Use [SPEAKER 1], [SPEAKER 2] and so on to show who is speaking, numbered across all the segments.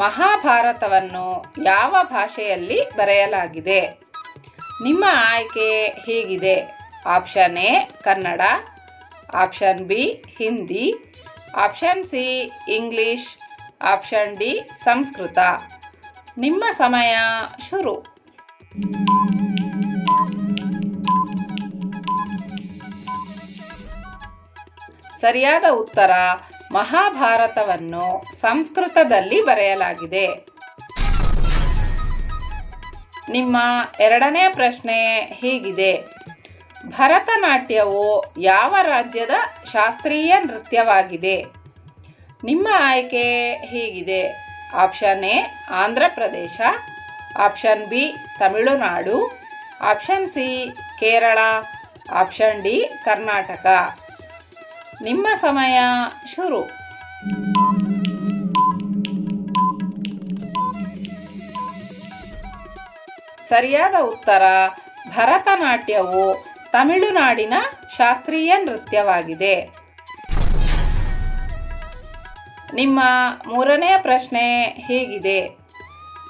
[SPEAKER 1] ಮಹಾಭಾರತವನ್ನು ಯಾವ ಭಾಷೆಯಲ್ಲಿ ಬರೆಯಲಾಗಿದೆ? ನಿಮ್ಮ ಆಯ್ಕೆ ಹೀಗಿದೆ. Option A, Kannada. Option B, Hindi. Option C, English. Option D, Sanskrit. ನಿಮ್ಮ ಸಮಯ ಶುರು. ಸರಿಯಾದ ಉತ್ತರ ಮಹಾಭಾರತವನ್ನು ಸಂಸ್ಕೃತದಲ್ಲಿ ಬರೆಯಲಾಗಿದೆ. ನಿಮ್ಮ ಎರಡನೇ ಪ್ರಶ್ನೆ ಹೀಗಿದೆ. ಭರತನಾಟ್ಯವು ಯಾವ ರಾಜ್ಯದ ಶಾಸ್ತ್ರೀಯ ನೃತ್ಯವಾಗಿದೆ? ನಿಮ್ಮ ಆಯ್ಕೆ ಹೀಗಿದೆ. Option A, Andhra Pradesh. Option B, Tamil Nadu. Option C, Kerala. Option D, Karnataka. ನಿಮ್ಮ ಸಮಯ ಶುರು. ಸರಿಯಾದ ಉತ್ತರ, ಭರತನಾಟ್ಯವು ತಮಿಳುನಾಡಿನ ಶಾಸ್ತ್ರೀಯ ನೃತ್ಯವಾಗಿದೆ. ನಿಮ್ಮ ಮೂರನೆಯ ಪ್ರಶ್ನೆ ಹೀಗಿದೆ.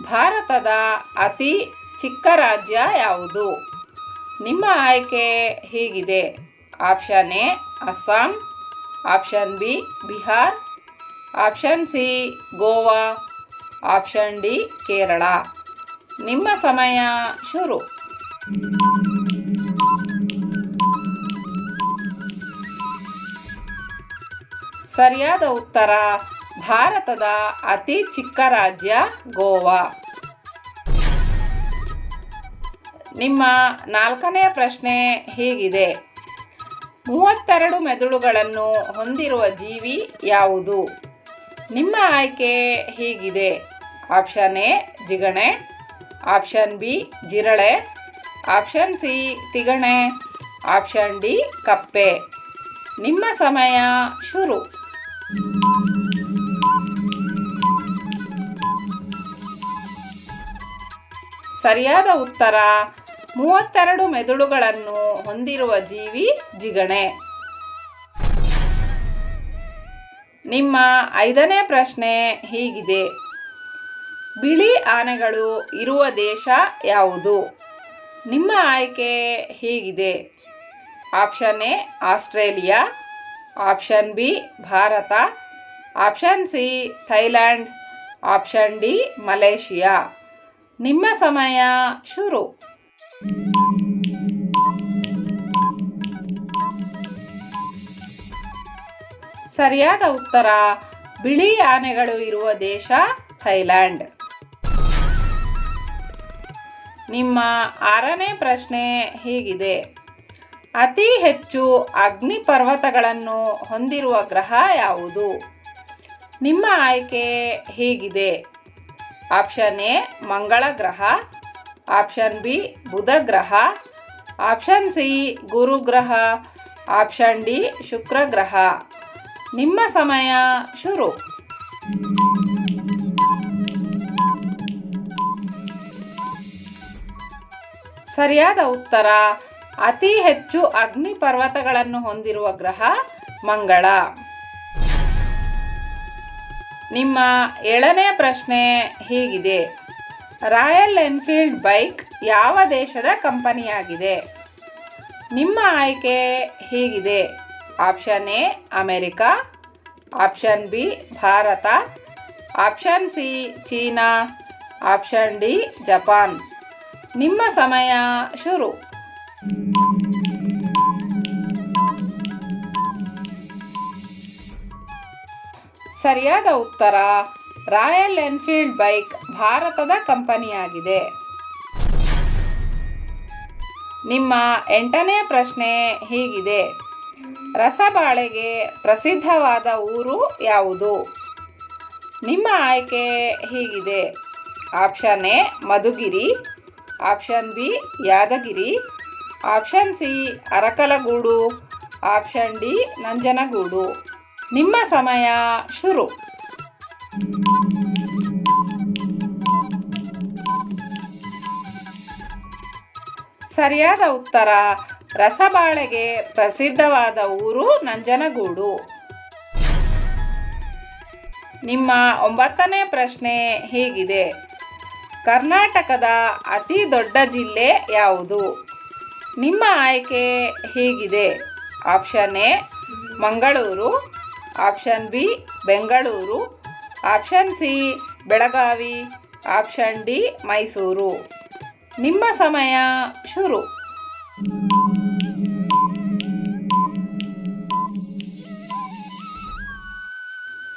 [SPEAKER 1] ಭಾರತದ ಅತಿ ಚಿಕ್ಕ ರಾಜ್ಯ ಯಾವುದು? ನಿಮ್ಮ ಆಯ್ಕೆ ಹೀಗಿದೆ. Option A, Assam. Option B, Bihar. Option C, Goa. Option D, Kerala. ನಿಮ್ಮ ಸಮಯ ಶುರು. ಸರಿಯಾದ ಉತ್ತರ, ಭಾರತದ ಅತಿ ಚಿಕ್ಕ ರಾಜ್ಯ ಗೋವಾ. ನಿಮ್ಮ ನಾಲ್ಕನೆಯ ಪ್ರಶ್ನೆ ಹೀಗಿದೆ. ಮೂವತ್ತೆರಡು ಮೆದುಳುಗಳನ್ನು ಹೊಂದಿರುವ ಜೀವಿ ಯಾವುದು? ನಿಮ್ಮ ಆಯ್ಕೆ ಹೀಗಿದೆ. ಆಪ್ಷನ್ ಎ, ಜಿಗಣೆ. ಆಪ್ಷನ್ ಬಿ, ಜಿರಳೆ. ಆಪ್ಷನ್ ಸಿ, ತಿಗಣೆ. ಆಪ್ಷನ್ ಡಿ, ಕಪ್ಪೆ. ನಿಮ್ಮ ಸಮಯ ಶುರು. ಸರಿಯಾದ ಉತ್ತರ ಮೂವತ್ತೆರಡು ಮೆದುಳುಗಳನ್ನು ಹೊಂದಿರುವ ಜೀವಿ ಜಿಗಣೆ. ನಿಮ್ಮ ಐದನೇ ಪ್ರಶ್ನೆ ಹೀಗಿದೆ. ಬಿಳಿ ಆನೆಗಳು ಇರುವ ದೇಶ ಯಾವುದು? ನಿಮ್ಮ ಆಯ್ಕೆ ಹೀಗಿದೆ. Option A, Australia. Option B, Bharat. Option C, Thailand. Option D, Malaysia. ನಿಮ್ಮ ಸಮಯ ಶುರು. ಸರಿಯಾದ ಉತ್ತರ, ಬಿಳಿ ಆನೆಗಳು ಇರುವ ದೇಶ ಥೈಲ್ಯಾಂಡ್. ನಿಮ್ಮ ಆರನೇ ಪ್ರಶ್ನೆ ಹೀಗಿದೆ. ಅತಿ ಹೆಚ್ಚು ಅಗ್ನಿ ಪರ್ವತಗಳನ್ನು ಹೊಂದಿರುವ ಗ್ರಹ ಯಾವುದು? ನಿಮ್ಮ ಆಯ್ಕೆ ಹೀಗಿದೆ. ಆಪ್ಷನ್ ಎ, ಮಂಗಳ ಗ್ರಹ, ಆಪ್ಷನ್ ಬಿ, ಬುಧ ಗ್ರಹ, ಆಪ್ಷನ್ ಸಿ, ಗುರು ಗ್ರಹ, ಆಪ್ಷನ್ ಡಿ, ಶುಕ್ರ ಗ್ರಹ. ನಿಮ್ಮ ಸಮಯ ಶುರು. ಸರಿಯಾದ ಉತ್ತರ, ಅತಿ ಹೆಚ್ಚು ಅಗ್ನಿ ಪರ್ವತಗಳನ್ನು ಹೊಂದಿರುವ ಗ್ರಹ ಮಂಗಳ. ನಿಮ್ಮ ಏಳನೇ ಪ್ರಶ್ನೆ ಹೀಗಿದೆ. ರಾಯಲ್ ಎನ್ಫೀಲ್ಡ್ ಬೈಕ್ ಯಾವ ದೇಶದ ಕಂಪನಿಯಾಗಿದೆ? ನಿಮ್ಮ ಆಯ್ಕೆ ಹೀಗಿದೆ. Option A, America. Option B, Bharat. Option C, China. Option D, Japan. ನಿಮ್ಮ ಸಮಯ ಶುರು. ಸರಿಯಾದ ಉತ್ತರ, ರಾಯಲ್ ಎನ್ಫೀಲ್ಡ್ ಬೈಕ್ ಭಾರತದ ಕಂಪನಿಯಾಗಿದೆ. ನಿಮ್ಮ ಎಂಟನೇ ಪ್ರಶ್ನೆ ಹೀಗಿದೆ. ರಸಬಾಳೆಗೆ ಪ್ರಸಿದ್ಧವಾದ ಊರು ಯಾವುದು? ನಿಮ್ಮ ಆಯ್ಕೆ ಹೀಗಿದೆ. Option A, Madhugiri. Option B, Yadgiri. Option C, Arkalgud. Option D, Nanjangud. ನಿಮ್ಮ ಸಮಯ ಶುರು. ಸರಿಯಾದ ಉತ್ತರ ರಸಬಾಳೆಗೆ ಪ್ರಸಿದ್ಧವಾದ ಊರು ನಂಜನಗೂಡು. ನಿಮ್ಮ ಒಂಬತ್ತನೇ ಪ್ರಶ್ನೆ ಹೀಗಿದೆ. ಕರ್ನಾಟಕದ ಅತಿ ದೊಡ್ಡ ಜಿಲ್ಲೆ ಯಾವುದು? ನಿಮ್ಮ ಆಯ್ಕೆ ಹೀಗಿದೆ. Option A, Mangaluru. Option B, Bengaluru. Option C, Belagavi. Option D, Mysuru. ನಿಮ್ಮ ಸಮಯ ಶುರು.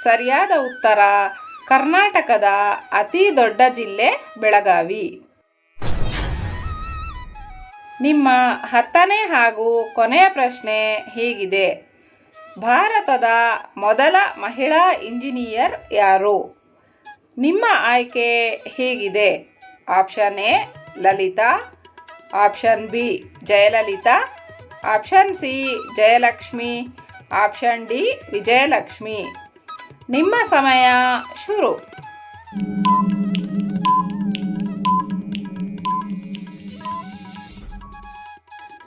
[SPEAKER 1] ಸರಿಯಾದ ಉತ್ತರ, ಕರ್ನಾಟಕದ ಅತಿ ದೊಡ್ಡ ಜಿಲ್ಲೆ ಬೆಳಗಾವಿ. ನಿಮ್ಮ ಹತ್ತನೇ ಹಾಗೂ ಕೊನೆಯ ಪ್ರಶ್ನೆ ಹೀಗಿದೆ. ಭಾರತದ ಮೊದಲ ಮಹಿಳಾ ಇಂಜಿನಿಯರ್ ಯಾರು? ನಿಮ್ಮ ಆಯ್ಕೆ ಹೀಗಿದೆ. Option A, Lalitha. Option B, Jayalalithaa. Option C, Jayalakshmi. Option D, Vijayalakshmi. ನಿಮ್ಮ ಸಮಯ ಶುರು.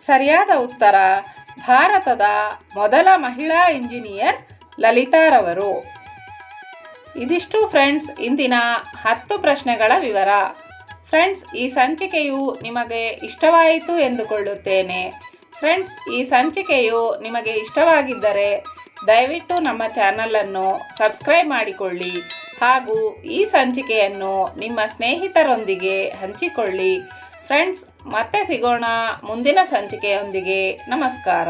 [SPEAKER 1] ಸರಿಯಾದ ಉತ್ತರ, ಭಾರತದ ಮೊದಲ ಮಹಿಳಾ ಇಂಜಿನಿಯರ್ ಲಲಿತಾರವರು. ಇದಿಷ್ಟು ಫ್ರೆಂಡ್ಸ್, ಇಂದಿನ ಹತ್ತು ಪ್ರಶ್ನೆಗಳ ವಿವರ. ಫ್ರೆಂಡ್ಸ್, ಈ ಸಂಚಿಕೆಯು ನಿಮಗೆ ಇಷ್ಟವಾಯಿತು ಎಂದುಕೊಳ್ಳುತ್ತೇನೆ. ಫ್ರೆಂಡ್ಸ್, ಈ ಸಂಚಿಕೆಯು ನಿಮಗೆ ಇಷ್ಟವಾಗಿದ್ದರೆ ದಯವಿಟ್ಟು ನಮ್ಮ ಚಾನಲನ್ನು ಸಬ್ಸ್ಕ್ರೈಬ್ ಮಾಡಿಕೊಳ್ಳಿ ಹಾಗೂ ಈ ಸಂಚಿಕೆಯನ್ನು ನಿಮ್ಮ ಸ್ನೇಹಿತರೊಂದಿಗೆ ಹಂಚಿಕೊಳ್ಳಿ. ಫ್ರೆಂಡ್ಸ್, ಮತ್ತೆ ಸಿಗೋಣ ಮುಂದಿನ ಸಂಚಿಕೆಯೊಂದಿಗೆ. ನಮಸ್ಕಾರ.